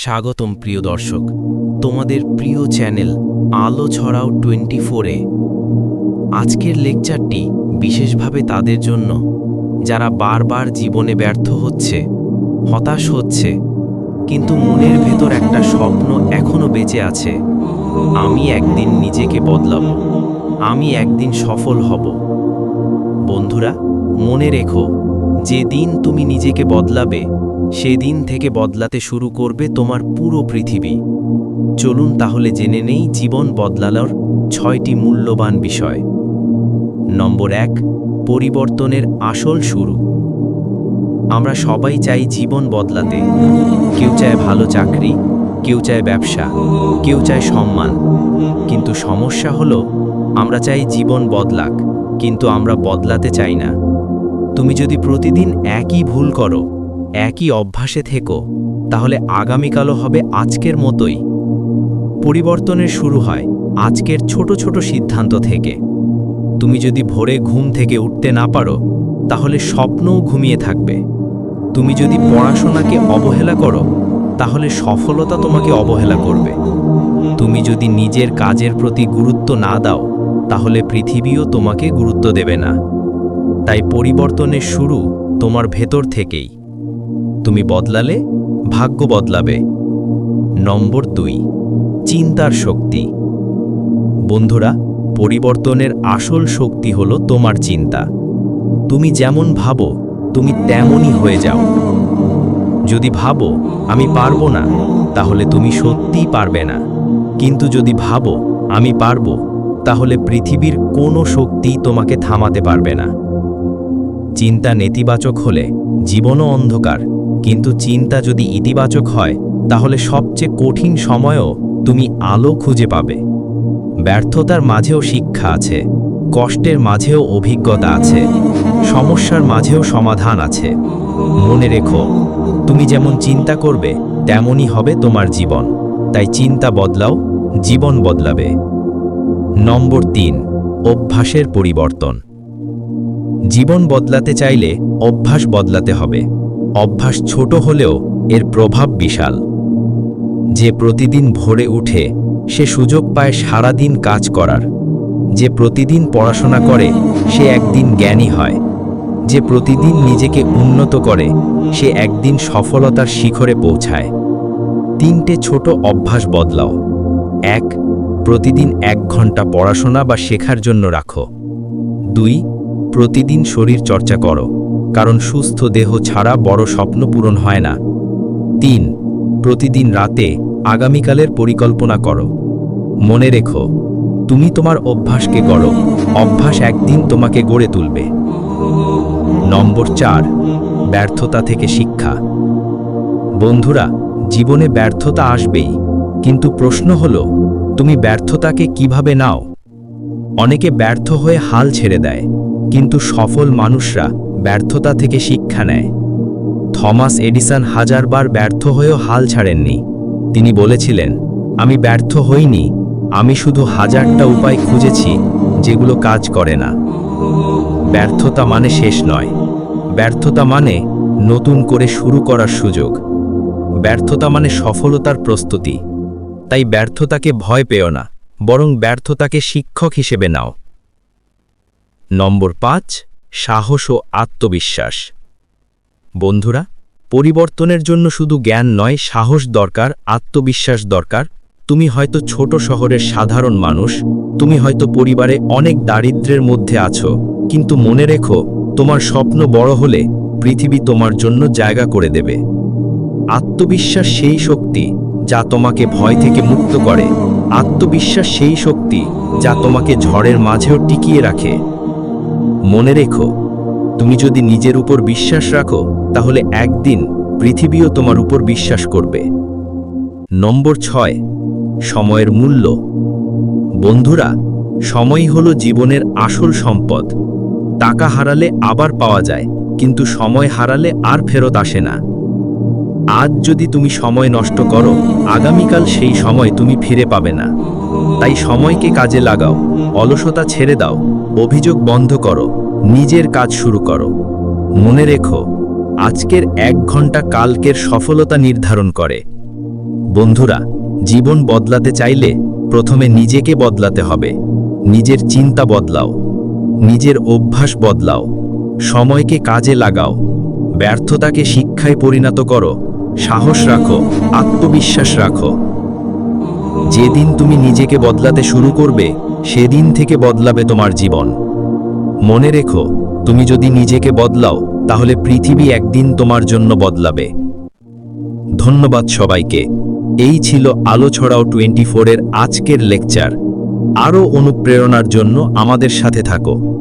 স্বাগতম প্রিয় দর্শক। তোমাদের প্রিয় চ্যানেল আলো ছড়াও টোয়েন্টি ফোরে আজকের লেকচারটি বিশেষভাবে তাদের জন্য। যারা বারবার জীবনে ব্যর্থ হচ্ছে, হতাশ হচ্ছে, কিন্তু মনের ভেতর একটা স্বপ্ন এখনও বেঁচে আছে। আমি একদিন নিজেকে বদলাবো। আমি একদিন সফল হব। বন্ধুরা, মনে রেখো, যেদিন তুমি নিজেকে বদলাবে সেদিন থেকে বদলাতে শুরু করবে তোমার পুরো পৃথিবী। চলুন তাহলে জেনে নেই জীবন বদলানোর ছয়টি মূল্যবান বিষয়। নম্বর এক, পরিবর্তনের আসল শুরু। আমরা সবাই চাই জীবন বদলাতে। কেউ চায় ভালো চাকরি, কেউ চায় ব্যবসা, কেউ চায় সম্মান। কিন্তু সমস্যা হলো, আমরা চাই জীবন বদলাক, কিন্তু আমরা বদলাতে চাই না। তুমি যদি প্রতিদিন একই ভুল করো একই অভ্যাসে থেকো, তাহলে আগামীকালও হবে আজকের মতোই। পরিবর্তনের শুরু হয় আজকের ছোট ছোট সিদ্ধান্ত থেকে। তুমি যদি ভোরে ঘুম থেকে উঠতে না পারো, তাহলে স্বপ্নও ঘুমিয়ে থাকবে। তুমি যদি পড়াশোনাকে অবহেলা করো, তাহলে সফলতা তোমাকে অবহেলা করবে। তুমি যদি নিজের কাজের প্রতি গুরুত্ব না দাও, তাহলে পৃথিবীও তোমাকে গুরুত্ব দেবে না। তাই পরিবর্তনের শুরু তোমার ভেতর থেকেই। তুমি বদলালে, ভাগ্য বদলাবে। নম্বর দুই, চিন্তার শক্তি। বন্ধুরা, পরিবর্তনের আসল শক্তি হলো তোমার চিন্তা। তুমি যেমন ভাবো, তুমি তেমনই হয়ে যাও। যদি ভাবো, আমি পারব না, তাহলে তুমি সত্যিই পারবে না। কিন্তু যদি ভাবো, আমি পারব, তাহলে পৃথিবীর কোনো শক্তিই তোমাকে থামাতে পারবে না। চিন্তা নেতিবাচক হলে জীবনও অন্ধকার। কিন্তু চিন্তা যদি ইতিবাচক হয়, তাহলে সবচেয়ে কঠিন সময়েও তুমি আলো খুঁজে পাবে। ব্যর্থতার মাঝেও শিক্ষা আছে, কষ্টের মাঝেও অভিজ্ঞতা আছে, সমস্যার মাঝেও সমাধান আছে। মনে রেখো, তুমি যেমন চিন্তা করবে, তেমনই হবে তোমার জীবন। তাই চিন্তা বদলাও, জীবন বদলাবে। নম্বর তিন, অভ্যাসের পরিবর্তন। জীবন বদলাতে চাইলে অভ্যাস বদলাতে হবে। অভ্যাস ছোট হলেও এর প্রভাব বিশাল। যে প্রতিদিন ভোরে উঠে, সে সুযোগ পায় সারাদিন কাজ করার। যে প্রতিদিন পড়াশোনা করে, সে একদিন জ্ঞানী হয়। যে প্রতিদিন নিজেকে উন্নত করে, সে একদিন সফলতার শিখরে পৌঁছায়। তিনটে ছোট অভ্যাস বদলাও। এক, প্রতিদিন এক ঘণ্টা পড়াশোনা বা শেখার জন্য রাখো। দুই, প্রতিদিন শরীর চর্চা করো। কারণ সুস্থ দেহ ছাড়া বড় স্বপ্ন পূরণ হয় না। তিন, প্রতিদিন রাতে আগামীকালের পরিকল্পনা করো। মনে রেখো, তুমি তোমার অভ্যাসকে গড়ো। অভ্যাস একদিন তোমাকে গড়ে তুলবে। নম্বর চার, ব্যর্থতা থেকে শিক্ষা। বন্ধুরা, জীবনে ব্যর্থতা আসবেই, কিন্তু প্রশ্ন হল, তুমি ব্যর্থতাকে কীভাবে নাও? অনেকে ব্যর্থ হয়ে হাল ছেড়ে দেয়, কিন্তু সফল মানুষরা ব্যর্থতা থেকে শিক্ষা নেয়। থমাস এডিসন হাজারবার ব্যর্থ হয়েও হাল ছাড়েননি। তিনি বলেছিলেন, আমি ব্যর্থ হইনি, আমি শুধু হাজারটা উপায় খুঁজেছি যেগুলো কাজ করে না। ব্যর্থতা মানে শেষ নয়। ব্যর্থতা মানে নতুন করে শুরু করার সুযোগ। ব্যর্থতা মানে সফলতার প্রস্তুতি। তাই ব্যর্থতাকে ভয় পেও না, বরং ব্যর্থতাকে শিক্ষক হিসেবে নাও। নম্বর পাঁচ সাহস ও আত্মবিশ্বাস। বন্ধুরা, পরিবর্তনের জন্য শুধু জ্ঞান নয়, সাহস দরকার, আত্মবিশ্বাস দরকার। তুমি হয়তো ছোট শহরের সাধারণ মানুষ, তুমি হয়তো পরিবারে অনেক দারিদ্র্যের মধ্যে আছো, কিন্তু মনে রেখো, তোমার স্বপ্ন বড় হলে পৃথিবী তোমার জন্য জায়গা করে দেবে। আত্মবিশ্বাস সেই শক্তি যা তোমাকে ভয় থেকে মুক্ত করে। আত্মবিশ্বাস সেই শক্তি যা তোমাকে ঝড়ের মাঝেও টিকিয়ে রাখে। মনে রেখো, তুমি যদি নিজের উপর বিশ্বাস রাখো, তাহলে একদিন পৃথিবীও তোমার উপর বিশ্বাস করবে। নম্বর ছয়, সময়ের মূল্য। বন্ধুরা সময় হলো জীবনের আসল সম্পদ। টাকা হারালে আবার পাওয়া যায়, কিন্তু সময় হারালে আর ফেরত আসে না। আজ যদি তুমি সময় নষ্ট করো, আগামীকাল সেই সময় তুমি ফিরে পাবে না। তাই সময়কে কাজে লাগাও, অলসতা ছেড়ে দাও, অভিযোগ বন্ধ করো, নিজের কাজ শুরু করো। মনে রেখো, আজকের এক ঘণ্টা কালকের সফলতা নির্ধারণ করে। বন্ধুরা, জীবন বদলাতে চাইলে প্রথমে নিজেকে বদলাতে হবে। নিজের চিন্তা বদলাও, নিজের অভ্যাস বদলাও, সময়কে কাজে লাগাও, ব্যর্থতাকে শিক্ষায় পরিণত করো, সাহস রাখো, আত্মবিশ্বাস রাখো। যেদিন তুমি নিজেকে বদলাতে শুরু করবে, সেদিন থেকে বদলাবে তোমার জীবন। মনে রেখো, তুমি যদি নিজেকে বদলাও, তাহলে পৃথিবী একদিন তোমার জন্য বদলাবে। ধন্যবাদ সবাইকে। এই ছিল আলো ছড়াও টোয়েন্টি ফোরের আজকের লেকচার। আরও অনুপ্রেরণার জন্য আমাদের সাথে থাকো।